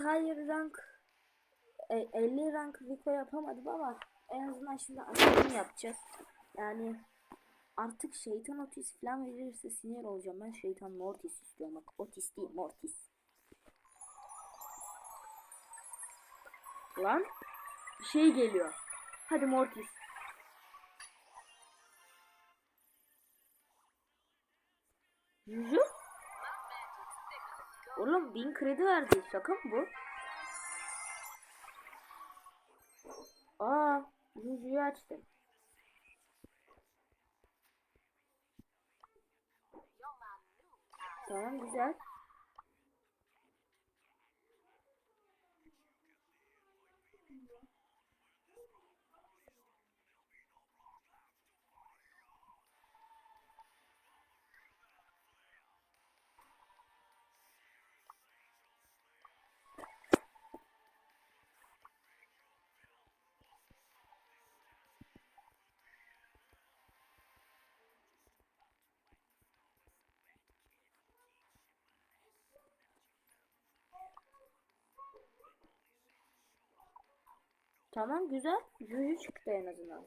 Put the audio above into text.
Style rank e, 50 rank Rico yapamadım ama en azından şimdi açılım yapacağız. Yani artık şeytan otis falan verirse sinir olacağım. Ben şeytan mortis istiyorum. Bak otis değil mortis. Lan bir şey geliyor. Hadi mortis. Juju? Oğlum bin kredi verdi. Şaka mı bu? Aa, Juju'yu açtım. Tamam güzel. Tamam güzel. Juju çıktı en azından.